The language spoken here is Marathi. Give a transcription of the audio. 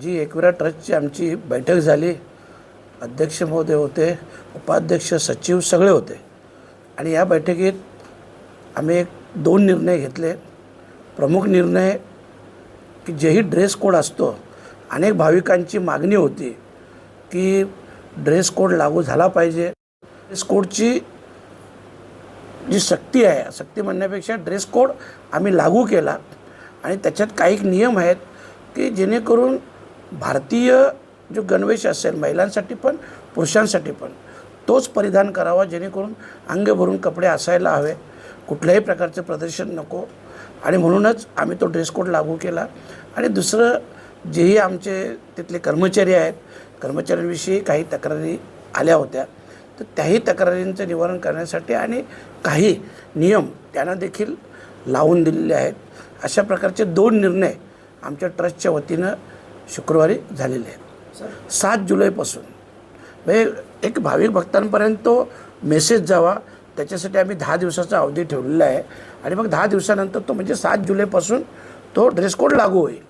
जी एकविरा ट्रस्टची आमची बैठक झाली. अध्यक्ष महोदय होते उपाध्यक्ष सचिव सगळे होते. आणि या बैठकीत आम्ही एक दोन निर्णय घेतले. प्रमुख निर्णय की जेही ड्रेस कोड असतो अनेक भाविकांची मागणी होती की ड्रेस कोड लागू झाला पाहिजे. ड्रेस कोडची जी सक्ती आहे सक्ती म्हणण्यापेक्षा ड्रेस कोड आम्ही लागू केला. आणि त्याच्यात काही नियम आहेत की जेणेकरून भारतीय जो गणवेश असेल महिलांसाठी पण पुरुषांसाठी पण तोच परिधान करावा जेणेकरून अंग भरून कपडे असायला हवे. कुठल्याही प्रकारचं प्रदर्शन नको. आणि म्हणूनच आम्ही तो ड्रेस कोड लागू केला. आणि दुसरं जेही आमचे तिथले कर्मचारी आहेत कर्मचाऱ्यांविषयी काही तक्रारी आल्या होत्या तर त्याही तक्रारींचं निवारण करण्यासाठी आणि काही नियम त्यांना देखील लावून दिलेले आहेत. अशा प्रकारचे दोन निर्णय आमच्या ट्रस्टच्या वतीनं शुक्रवारी झालेले आहेत. सात जुलैपासून. म्हणजे एक भाविक भक्तांपर्यंत तो मेसेज जावा त्याच्यासाठी आम्ही दहा दिवसाचा अवधी ठेवलेला आहे. आणि मग दहा दिवसानंतर तो म्हणजे सात जुलैपासून तो ड्रेस कोड लागू होईल.